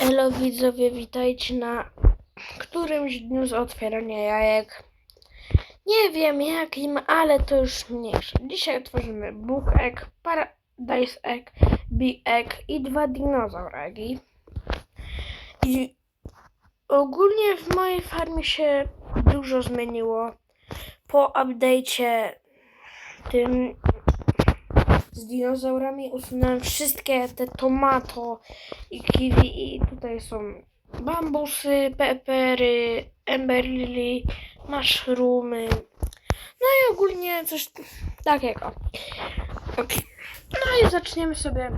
Elo widzowie, witajcie na którymś dniu z otwierania jajek. Nie wiem jakim, ale to już mniejsze. Dzisiaj otworzymy Book Egg, Paradise Egg, Bee Egg i dwa dinozaur eggi. I ogólnie w mojej farmie się dużo zmieniło. Po update'cie tym z dinozaurami usunąłem wszystkie te tomato i kiwi i tutaj są bambusy, pepery, emberlily, mushroomy. No i ogólnie coś takiego. No i zaczniemy sobie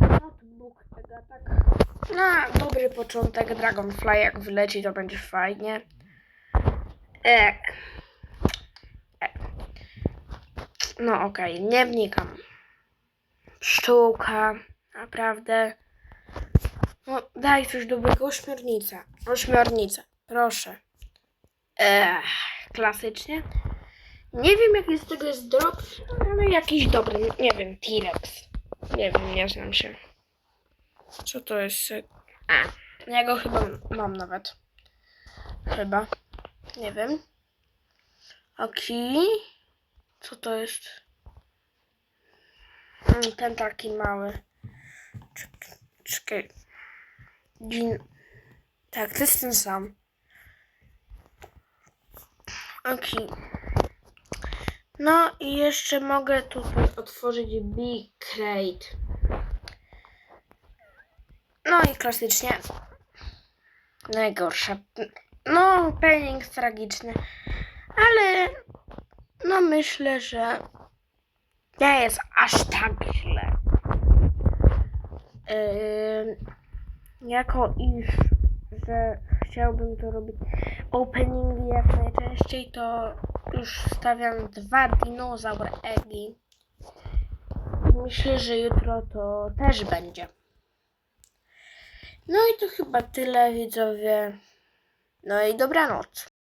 notebook tego tak na dobry początek Dragonfly jak wyleci to będzie fajnie. E. E. No okej, nie wnikam. Pszczółka, naprawdę. No, daj coś dobrego. Ośmiornica. Ośmiornica, proszę. Ech, klasycznie. Nie wiem, jaki z tego jest drop, ale jakiś dobry. Nie wiem, T-Rex. Nie wiem, nie znam się. Co to jest? A, ja go chyba mam nawet. Chyba. Nie wiem. Oki. Co to jest? Mm, Ten taki mały. Czek- Czekaj. Dzin. Tak, to jest ten sam. Ok. No i jeszcze mogę tutaj otworzyć Big Crate. No i klasycznie. Najgorsza. No, penning tragiczny. Ale no myślę, że nie jest aż tak źle. Yy, jako iż, że chciałbym to robić openingi jak najczęściej, to już stawiam dwa dinozaur eggi. I myślę, że jutro to też będzie. No i to chyba tyle widzowie. No i dobranoc.